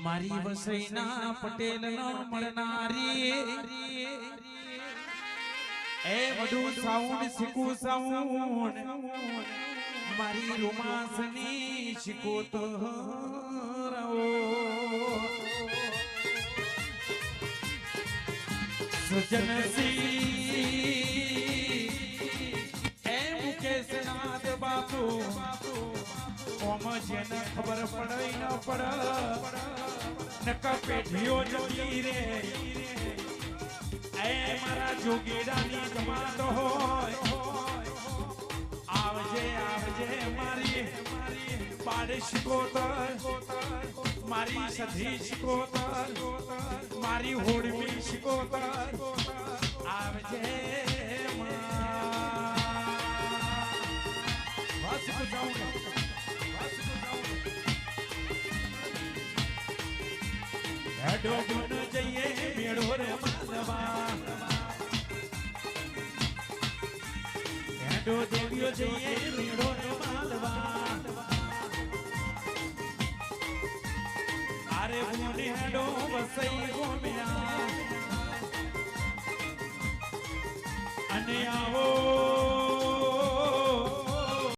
મારી વસઈના પટેલ નો મળનારી એ વડું સાઉન્ડ શીખું સાઉન્ડ મારી રોમાસની શીખો તો સજનસી એ મુકેશ નાથ બાપુ ઓમ જેને ખબર પડે ન પડ નકા પેઢીઓ જતી રે એ મારા જોગીડાની જમાત હોય આવજે આવજે મારી પાડી શિકોતર મારી સધી શિકોતર મારી હોડવી શિકોતર આવજે માં. બસ જાઉં હેડો ગુણ જઈએ મેળો રે માનવા હેડો દેવીઓ જઈએ મેળો રે માલવા ગુણ હેડો વસઈ અને આવો